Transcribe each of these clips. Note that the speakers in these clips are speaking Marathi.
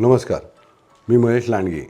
नमस्कार मी महेश लांडगे.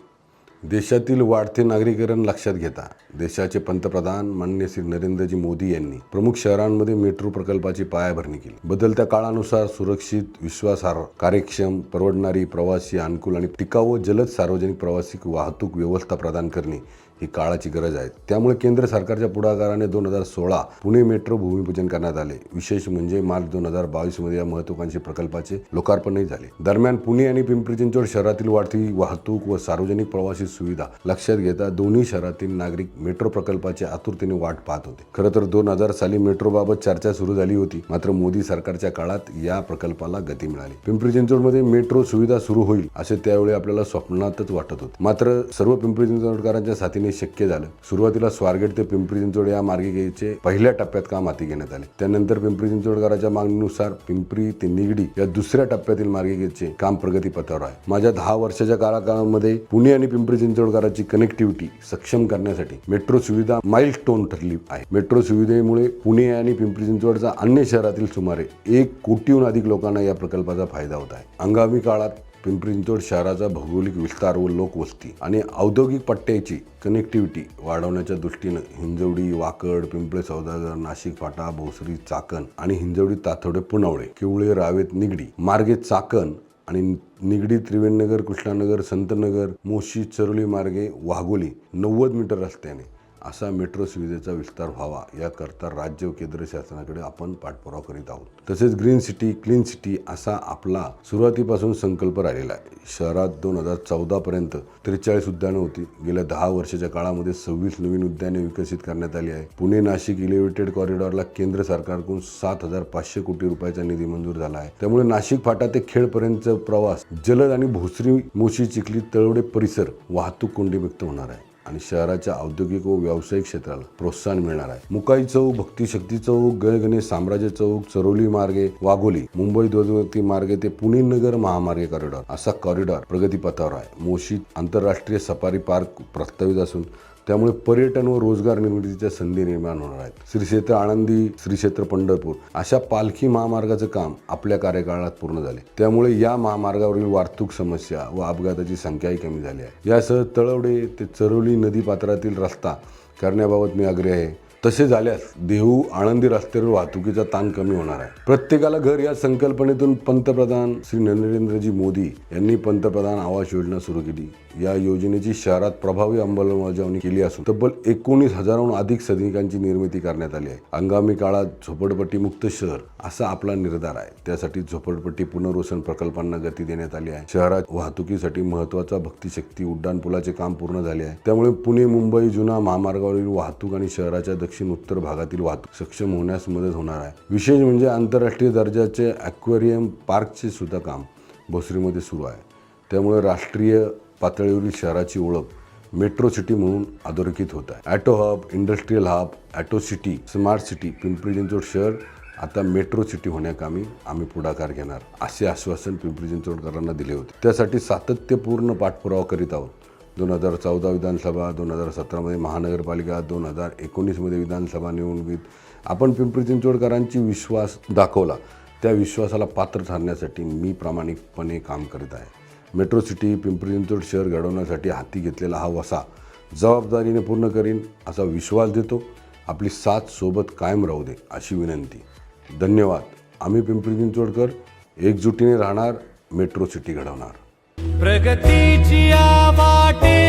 देशातील वाढते नागरीकरण लक्षात घेता देशाचे पंतप्रधान मान्य श्री नरेंद्रजी मोदी यांनी प्रमुख शहरांमध्ये मेट्रो प्रकल्पाची पायाभरणी केली. बदलत्या काळानुसार सुरक्षित विश्वासार्ह कार्यक्षम परवडणारी प्रवासी अनुकूल आणि टिकाऊ व जलद सार्वजनिक प्रवासी वाहतूक व्यवस्था प्रदान करणे ही काळाची गरज आहे. त्यामुळे केंद्र सरकारच्या पुढाकाराने दोन हजार सोळा पुणे मेट्रो भूमिपूजन करण्यात आले. विशेष म्हणजे मार्च दोन हजार बावीसमध्ये या महत्वाकांक्षी प्रकल्पाचे लोकार्पणही झाले. दरम्यान पुणे आणि पिंपरी चिंचवड शहरातील वाढती वाहतूक व सार्वजनिक प्रवासी सुविधा लक्षात घेता दोन्ही शहरातील नागरिक मेट्रो प्रकल्पाची आतुरतेने वाट पाहत होते. खरं तर दोन हजार साली मेट्रोबाबत चर्चा सुरू झाली होती. मात्र मोदी सरकारच्या काळात या प्रकल्पाला गती मिळाली. पिंपरी चिंचवडमध्ये मेट्रो सुविधा सुरू होईल असे त्यावेळी आपल्याला स्वप्नातच वाटत होते. मात्र सर्व पिंपरी चिंचवडकरांच्या साथीने शक्य झालं. सुरुवातीला स्वारगेट ते पिंपरी चिंचवड या मार्गिकेचे पहिल्या टप्प्यात काम हाती घेण्यात आले. त्यानंतर पिंपरी चिंचवडकरांच्या मागणीनुसार पिंपरी ते निगडी या दुसऱ्या टप्प्यातील मार्गिकेचे काम प्रगतीपथावर आहे. माझ्या दहा वर्षाच्या काळाकाळामध्ये पुणे आणि पिंपरी चिंचवडकरांची कनेक्टिव्हिटी सक्षम करण्यासाठी मेट्रो सुविधा माइल स्टोन ठरली आहे. मेट्रो सुविधेमुळे पुणे आणि पिंपरी चिंचवडचा अन्य शहरातील सुमारे एक कोटीहून अधिक लोकांना या प्रकल्पाचा फायदा होत आहे. आगामी काळात पिंपरी चिंचवड शहराचा भौगोलिक विस्तार व लोकवस्ती आणि औद्योगिक पट्ट्याची कनेक्टिव्हिटी वाढवण्याच्या दृष्टीनं हिंजवडी वाकड पिंपळे सौदागर नाशिक फाटा भोसरी चाकण आणि हिंजवडी ताथोडे पुनवळे किवळे रावेत निगडी मार्गे चाकण आणि निगडी त्रिवेणनगर कृष्णानगर संतनगर मोशी चरोली मार्गे वाघोली नव्वद मीटर रस्त्याने असा मेट्रो सुविधेचा विस्तार व्हावा याकरता राज्य व केंद्र शासनाकडे आपण पाठपुरावा करीत आहोत. तसेच ग्रीन सिटी क्लीन सिटी असा आपला सुरुवातीपासून संकल्प राहिलेला आहे. शहरात दोन हजार चौदापर्यंत त्रेचाळीस उद्यानं होती. गेल्या दहा वर्षाच्या काळामध्ये सव्वीस नवीन उद्याने विकसित करण्यात आली आहे. पुणे नाशिक इलेव्हेटेड कॉरिडॉरला केंद्र सरकारकडून सात हजार पाचशे कोटी रुपयाचा निधी मंजूर झाला आहे. त्यामुळे नाशिक फाटा ते खेडपर्यंतचा प्रवास जलद आणि भोसरी मोशी चिखली तळवडे परिसर वाहतूक कोंडीमुक्त होणार आहे. आणि शहराच्या औद्योगिक व व्यावसायिक क्षेत्राला प्रोत्साहन मिळणार आहे. मुकाई चौक भक्तिशक्ती चौक गणगणेश साम्राज्य चौक चरोली मार्गे वाघोली मुंबई ध्वजवती मार्गे ते पुणे नगर महामार्गे कॉरिडॉर असा कॉरिडॉर प्रगतीपथावर आहे. मोशी आंतरराष्ट्रीय सफारी पार्क प्रस्तावित असून त्यामुळे पर्यटन व रोजगार निर्मितीच्या संधी निर्माण होणार आहेत. श्री क्षेत्र आळंदी श्री क्षेत्र पंढरपूर अशा पालखी महामार्गाचं काम आपल्या कार्यकाळात पूर्ण झाले. त्यामुळे या महामार्गावरील वाहतूक समस्या व अपघाताची संख्याही कमी झाली आहे. यासह तळवडे ते चरोली नदी पात्रातील रस्ता करण्याबाबत मी आग्रही आहे. तसे झाल्यास देहू आळंदी रस्त्यावर वाहतुकीचा ताण कमी होणार आहे. प्रत्येकाला घर या संकल्पनेतून पंतप्रधान श्री नरेंद्रजी मोदी यांनी पंतप्रधान आवास योजना सुरू केली. या योजनेची शहरात प्रभावी अंमलबजावणी केली असून तब्बल एकोणीस हजाराहून अधिक सैनिकांची निर्मिती करण्यात आली आहे. हंगामी काळात झोपडपट्टी मुक्त शहर असा आपला निर्धार आहे. त्यासाठी झोपडपट्टी पुनर्वसन प्रकल्पांना गती देण्यात आली आहे. शहरात वाहतुकीसाठी महत्त्वाचा भक्तिशक्ती उड्डाण पुलाचे काम पूर्ण झाले आहे. त्यामुळे पुणे मुंबई जुना महामार्गावरील वाहतूक आणि शहराच्या दक्षिण उत्तर भागातील वाहतूक सक्षम होण्यास मदत होणार आहे. विशेष म्हणजे आंतरराष्ट्रीय दर्जाचे ॲक्वेरियम पार्कचे सुद्धा काम भोसरीमध्ये सुरू आहे. त्यामुळे राष्ट्रीय पातळीवरील शहराची ओळख मेट्रो सिटी म्हणून अधोरेखित होत आहे. Auto hub industrial hub auto city smart city Pimpri Chinchwad शहर आता मेट्रो सिटी होण्याकामी आम्ही पुढाकार घेणार असे आश्वासन पिंपरी चिंचवडकरांना दिले होते. त्यासाठी सातत्यपूर्ण पाठपुरावा करीत आहोत. दोन हजार चौदा विधानसभा दोन हजार सतरामध्ये महानगरपालिका दोन हजार एकोणीसमध्ये विधानसभा निवडणुकीत आपण पिंपरी चिंचवडकरांची विश्वास दाखवला. त्या विश्वासाला पात्र ठरण्यासाठी मी प्रामाणिकपणे काम करीत आहे. मेट्रो सिटी पिंपरी चिंचवड शहर घडवण्यासाठी हाती घेतलेला हा वसा जबाबदारीने पूर्ण करीन असा विश्वास देतो. आपली साथ सोबत कायम राहू दे अशी विनंती. धन्यवाद. आम्ही पिंपरी चिंचवडकर एकजुटीने राहणार मेट्रो सिटी घडवणार. प्रगतीची वाटे